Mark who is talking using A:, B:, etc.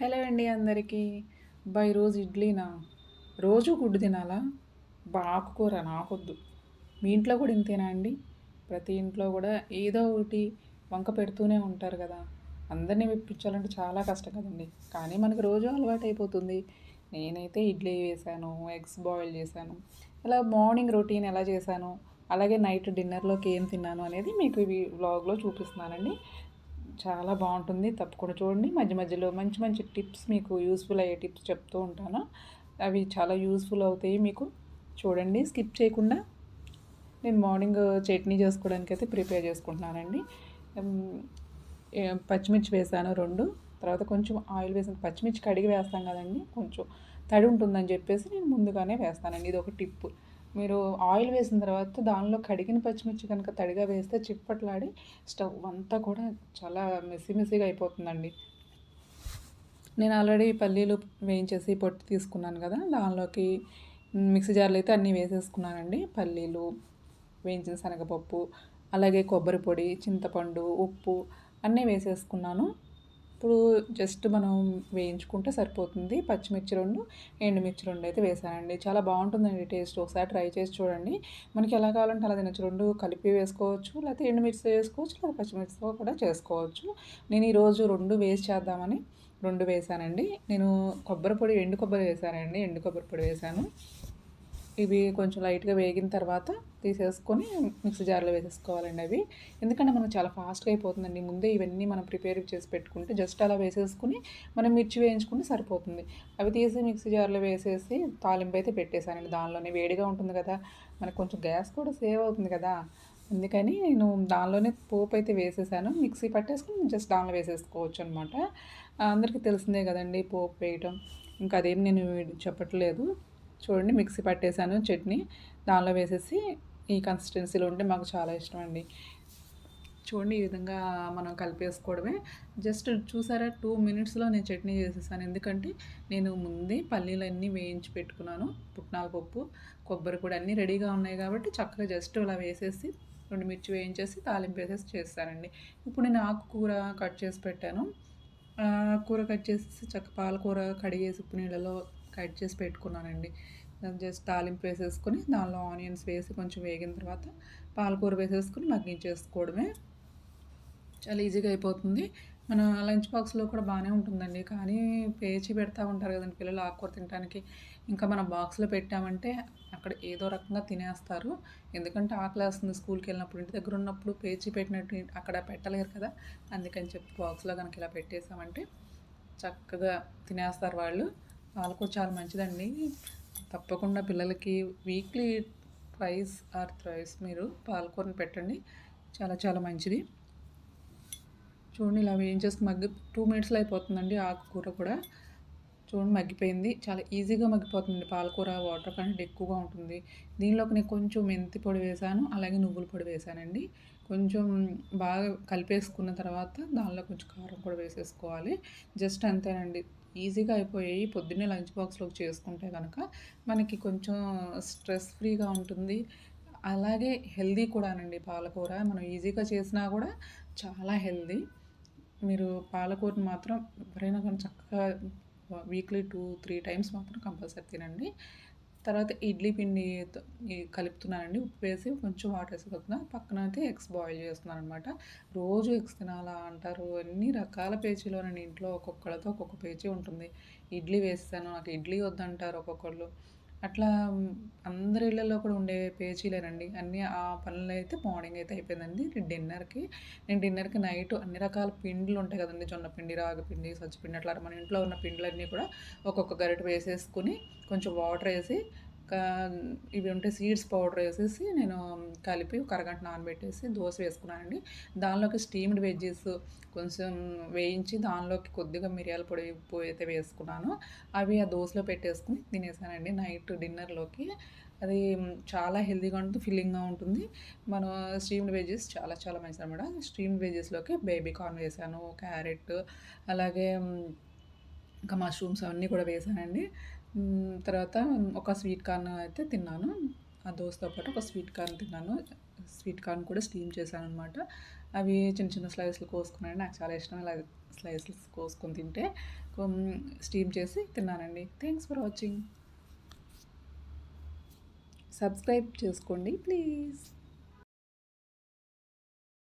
A: Hello అండి అందరికీ. By రోజు ఇడ్లీనా? రోజు గుడ్డు తినాలా? బాకుకూర నాకొద్దు. మీ ఇంట్లో కూడా ఇంతేనా అండి? ప్రతి ఇంట్లో కూడా ఏదో ఒకటి వంక పెడుతూనే ఉంటారు కదా. అందరినీ మెప్పించాలంటే చాలా కష్టం కదండి. కానీ మనకు రోజు అలవాటు అయిపోతుంది నేనైతే ఇడ్లీ వేసాను ఎగ్స్ బాయిల్ చేశాను ఇలా మార్నింగ్ రొటీన్ ఎలా చేశాను అలాగే నైట్ డిన్నర్లోకి ఏం తిన్నాను అనేది మీకు ఈ వ్లాగ్లో చూపిస్తున్నానండి. చాలా బాగుంటుంది. తప్పకుండా చూడండి. మధ్య మధ్యలో మంచి మంచి టిప్స్ మీకు యూస్ఫుల్ అయ్యే టిప్స్ చెప్తూ ఉంటాను. అవి చాలా యూస్ఫుల్ అవుతాయి మీకు. చూడండి. స్కిప్ చేయకుండా నేను మార్నింగ్ చట్నీ చేసుకోవడానికి అయితే ప్రిపేర్ చేసుకుంటున్నానండి. పచ్చిమిర్చి వేసాను రెండు. తర్వాత కొంచెం ఆయిల్ వేసాను పచ్చిమిర్చి కడిగి వేస్తాం కదండి. కొంచెం తడి ఉంటుందని చెప్పేసి నేను ముందుగానే వేస్తానండి. ఇది ఒక టిప్. మీరు ఆయిల్ వేసిన తర్వాత దానిలో కడిగిన పచ్చిమిర్చి కనుక తడిగా వేస్తే చిప్పట్లాడి స్టవ్ అంతా కూడా చాలా మెస్సి మెస్సిగా అయిపోతుందండి. నేను ఆల్రెడీ పల్లీలు వేయించేసి పొట్టు తీసుకున్నాను కదా దానిలోకి మిక్సీ జార్లు అయితే అన్నీ వేసేసుకున్నానండి. పల్లీలు వేయించిన శనగపప్పు అలాగే కొబ్బరి పొడి చింతపండు ఉప్పు అన్నీ వేసేసుకున్నాను. ఇప్పుడు జస్ట్ మనం వేయించుకుంటే సరిపోతుంది. పచ్చిమిర్చి రెండు ఎండుమిర్చి రెండు అయితే వేసానండి. చాలా బాగుంటుందండి టేస్ట్. ఒకసారి ట్రై చేసి చూడండి. మనకి ఎలా కావాలంటే అలా తినచ్చు. రెండు కలిపి వేసుకోవచ్చు లేకపోతే ఎండుమిర్చి వేసుకోవచ్చు లేదా పచ్చిమిర్చితో కూడా చేసుకోవచ్చు. నేను ఈరోజు రెండు వేసి చేద్దామని రెండు వేసానండి. నేను కొబ్బరి పొడి ఎండు కొబ్బరి వేసానండి. ఎండు కొబ్బరి పొడి వేసాను. ఇవి కొంచెం లైట్గా వేగిన తర్వాత తీసేసుకొని మిక్సీ జార్లో వేసేసుకోవాలండి అవి. ఎందుకంటే మనకు చాలా ఫాస్ట్గా అయిపోతుందండి. ముందే ఇవన్నీ మనం ప్రిపేర్ చేసి పెట్టుకుంటే జస్ట్ అలా వేసేసుకుని మనం మిర్చి వేయించుకుంటే సరిపోతుంది. అవి తీసి మిక్సీ జార్లో వేసేసి తాలింపు అయితే పెట్టేశానండి దానిలోనే. వేడిగా ఉంటుంది కదా మనకు కొంచెం గ్యాస్ కూడా సేవ్ అవుతుంది కదా. అందుకని నేను దానిలోనే పోపు అయితే వేసేసాను. మిక్సీ పట్టేసుకుని జస్ట్ దానిలో వేసేసుకోవచ్చు అనమాట అందరికీ తెలిసిందే కదండి పోపు వేయటం. ఇంకా అదేం నేను చెప్పట్లేదు. చూడండి మిక్సీ పట్టేశాను చట్నీ. దానిలో వేసేసి ఈ కన్సిస్టెన్సీలో ఉంటే మాకు చాలా ఇష్టం అండి చూడండి ఈ విధంగా మనం కలిపేసుకోవడమే. జస్ట్ చూసారా టూ మినిట్స్లో నేను చట్నీ చేసేసాను. ఎందుకంటే నేను ముందే పల్లీలు అన్నీ వేయించి పెట్టుకున్నాను. పుట్నాల పప్పు కొబ్బరి కూడా అన్నీ రెడీగా ఉన్నాయి కాబట్టి చక్కగా జస్ట్ అలా వేసేసి రెండు మిర్చి వేయించేసి తాలింపు వేసేసి చేస్తానండి. ఇప్పుడు నేను ఆకుకూర కట్ చేసి పెట్టాను. కూర కట్ చేసేసి చక్క పాలకూర కడిగేసి ఉప్పు నీళ్ళలో కట్ చేసి పెట్టుకున్నానండి. జస్ట్ తాలింపు వేసేసుకొని దానిలో ఆనియన్స్ వేసి కొంచెం వేగిన తర్వాత పాలకూర వేసేసుకొని మగ్గించేసుకోవడమే చాలా ఈజీగా అయిపోతుంది. మన లంచ్ బాక్స్లో కూడా బాగానే ఉంటుందండి. కానీ పేచి పెడతా ఉంటారు కదండి పిల్లలు ఆకుకూర తినడానికి ఇంకా మనం బాక్స్లో పెట్టామంటే అక్కడ ఏదో రకంగా తినేస్తారు. ఎందుకంటే ఆకలి వేస్తుంది స్కూల్కి వెళ్ళినప్పుడు ఇంటి దగ్గర ఉన్నప్పుడు పేచి పెట్టినట్టు అక్కడ పెట్టలేరు కదా. అందుకని చెప్పి బాక్స్లో కనుక ఇలా పెట్టేసామంటే చక్కగా తినేస్తారు వాళ్ళు. పాలకూర చాలా మంచిదండి. తప్పకుండా పిల్లలకి వీక్లీ ట్వైస్ ఆర్ థ్రైస్ మీరు పాలకూరని పెట్టండి. చాలా చాలా మంచిది. చూడండి ఇలా వేయించేసి మగ్గి టూ మినిట్స్లో అయిపోతుందండి ఆకుకూర కూడా. చూడండి మగ్గిపోయింది. చాలా ఈజీగా మగ్గిపోతుంది పాలకూర వాటర్ కంటెంట్ ఎక్కువగా ఉంటుంది. దీనిలోకి నేను కొంచెం మెంతి పొడి వేసాను. అలాగే నువ్వుల పొడి వేసానండి. కొంచెం బాగా కలిపేసుకున్న తర్వాత దానిలో కొంచెం కారం కూడా వేసేసుకోవాలి. జస్ట్ అంతేనండి. ఈజీగా అయిపోయాయి. పొద్దున్నే లంచ్ బాక్స్లోకి చేసుకుంటే కనుక మనకి కొంచెం స్ట్రెస్ ఫ్రీగా ఉంటుంది. అలాగే హెల్దీ కూడానండి పాలకూర. మనం ఈజీగా చేసినా కూడా చాలా హెల్దీ మీరు పాలకూరని మాత్రం ఎవరైనా కానీ చక్కగా వీక్లీ టూ త్రీ టైమ్స్ మాత్రం కంపల్సరీ తినండి. తర్వాత ఇడ్లీ పిండి కలుపుతున్నానండి. ఉప్పు వేసి కొంచెం వాటర్ వేసి కలుపుతున్నా. పక్కన అయితే ఎగ్స్ బాయిల్ చేస్తున్నాను అనమాట రోజు ఎగ్స్ తినాలా అంటారు. అన్ని రకాల పేచీలోనండి ఇంట్లో ఒక్కొక్కళ్ళతో ఒక్కొక్క పేచీ ఉంటుంది. ఇడ్లీ వేస్తాను. నాకు ఇడ్లీ వద్దంటారు ఒక్కొక్కళ్ళు. అట్లా అందరి ఇళ్ళల్లో కూడా ఉండే పేచీలేనండి. అన్నీ ఆ పనులు అయితే మార్నింగ్ అయితే అయిపోయిందండి. డిన్నర్కి నేను డిన్నర్కి నైట్ అన్ని రకాల పిండిలు ఉంటాయి కదండి. జొన్న పిండి రాగి పిండి సజ్జపిండి అట్లా మన ఇంట్లో ఉన్న పిండిలన్నీ కూడా ఒక్కొక్క గరిట వేసేసుకుని కొంచెం వాటర్ వేసి ఇవి ఉంటే సీడ్స్ పౌడర్ వేసేసి నేను కలిపి ఒక అరగంట నానబెట్టేసి దోశ వేసుకున్నానండి. దానిలోకి స్టీమ్డ్ వెజ్జెస్ కొంచెం వేయించి దానిలోకి కొద్దిగా మిరియాల పొడి ఉప్పు అయితే వేసుకున్నాను. అవి ఆ దోశలో పెట్టేసుకుని తినేసానండి. నైట్ డిన్నర్లోకి అది చాలా హెల్తీగా ఉంటుంది ఫిల్లింగ్గా ఉంటుంది. మనం స్టీమ్డ్ వెజెస్ చాలా చాలా మంచిది అనమాట స్టీమ్డ్ వెజెస్లోకి బేబీ కార్న్ వేసాను క్యారెట్ అలాగే ఇంకా మష్రూమ్స్ అవన్నీ కూడా వేసానండి. తర్వాత ఒక స్వీట్ కార్న్ అయితే తిన్నాను. ఆ దోశతో పాటు ఒక స్వీట్ కార్న్ తిన్నాను. స్వీట్ కార్న్ కూడా స్టీమ్ చేశాను అనమాట అవి చిన్న చిన్న స్లైస్లు కోసుకున్నాను. నాకు చాలా ఇష్టం అలా స్లైసెస్ కోసుకొని తింటే స్టీమ్ చేసి తిన్నానండి. Thanks for watching. సబ్స్క్రైబ్ చేసుకోండి ప్లీజ్.